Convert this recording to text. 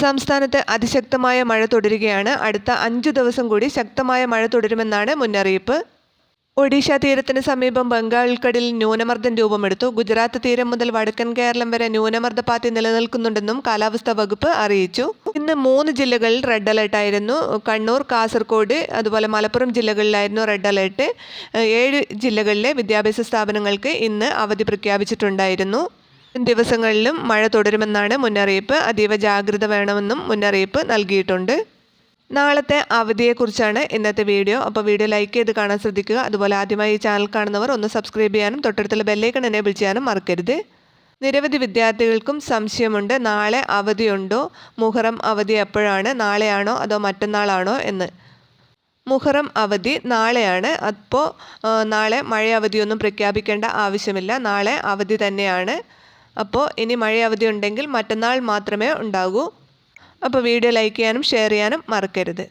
സംസ്ഥാനത്ത് അതിശക്തമായ മഴ തുടരുകയാണ്. അടുത്ത അഞ്ചു ദിവസം കൂടി ശക്തമായ മഴ തുടരുമെന്നാണ് മുന്നറിയിപ്പ്. ഒഡീഷ തീരത്തിന് സമീപം ബംഗാൾ ഉൾക്കടലിൽ ന്യൂനമർദ്ദം രൂപമെടുത്തു. ഗുജറാത്ത് തീരം മുതൽ വടക്കൻ കേരളം വരെ ന്യൂനമർദ്ദപാത്തി നിലനിൽക്കുന്നുണ്ടെന്നും കാലാവസ്ഥാ വകുപ്പ് അറിയിച്ചു. ഇന്ന് മൂന്ന് ജില്ലകളിൽ റെഡ് അലേർട്ട് ആയിരുന്നു. കണ്ണൂർ കാസർഗോഡ് അതുപോലെ മലപ്പുറം ജില്ലകളിലായിരുന്നു റെഡ് അലർട്ട്. ഏഴ് ജില്ലകളിലെ വിദ്യാഭ്യാസ സ്ഥാപനങ്ങൾക്ക് ഇന്ന് അവധി പ്രഖ്യാപിച്ചിട്ടുണ്ടായിരുന്നു. ദിവസങ്ങളിലും മഴ തുടരുമെന്നാണ് മുന്നറിയിപ്പ്. അതീവ ജാഗ്രത വേണമെന്നും മുന്നറിയിപ്പ് നൽകിയിട്ടുണ്ട്. നാളത്തെ അവധിയെക്കുറിച്ചാണ് ഇന്നത്തെ വീഡിയോ. അപ്പോൾ വീഡിയോ ലൈക്ക് ചെയ്ത് കാണാൻ ശ്രദ്ധിക്കുക. അതുപോലെ ആദ്യമായി ഈ ചാനൽ കാണുന്നവർ ഒന്ന് സബ്സ്ക്രൈബ് ചെയ്യാനും തൊട്ടടുത്തുള്ള ബെല്ലൈക്കൺ എനേബിൾ ചെയ്യാനും മറക്കരുത്. നിരവധി വിദ്യാർത്ഥികൾക്കും സംശയമുണ്ട്. നാളെ അവധിയുണ്ടോ? മുഹറം അവധി എപ്പോഴാണ്? നാളെയാണോ അതോ മറ്റന്നാളാണോ എന്ന്. മുഹറം അവധി നാളെയാണ്. അപ്പോൾ നാളെ മഴ അവധിയൊന്നും പ്രഖ്യാപിക്കേണ്ട ആവശ്യമില്ല. നാളെ അവധി തന്നെയാണ്. അപ്പോൾ ഇനി മഴ അവധി ഉണ്ടെങ്കിൽ മറ്റന്നാൾ മാത്രമേ ഉണ്ടാകൂ. അപ്പോൾ വീഡിയോ ലൈക്ക് ചെയ്യാനും ഷെയർ ചെയ്യാനും മറക്കരുത്.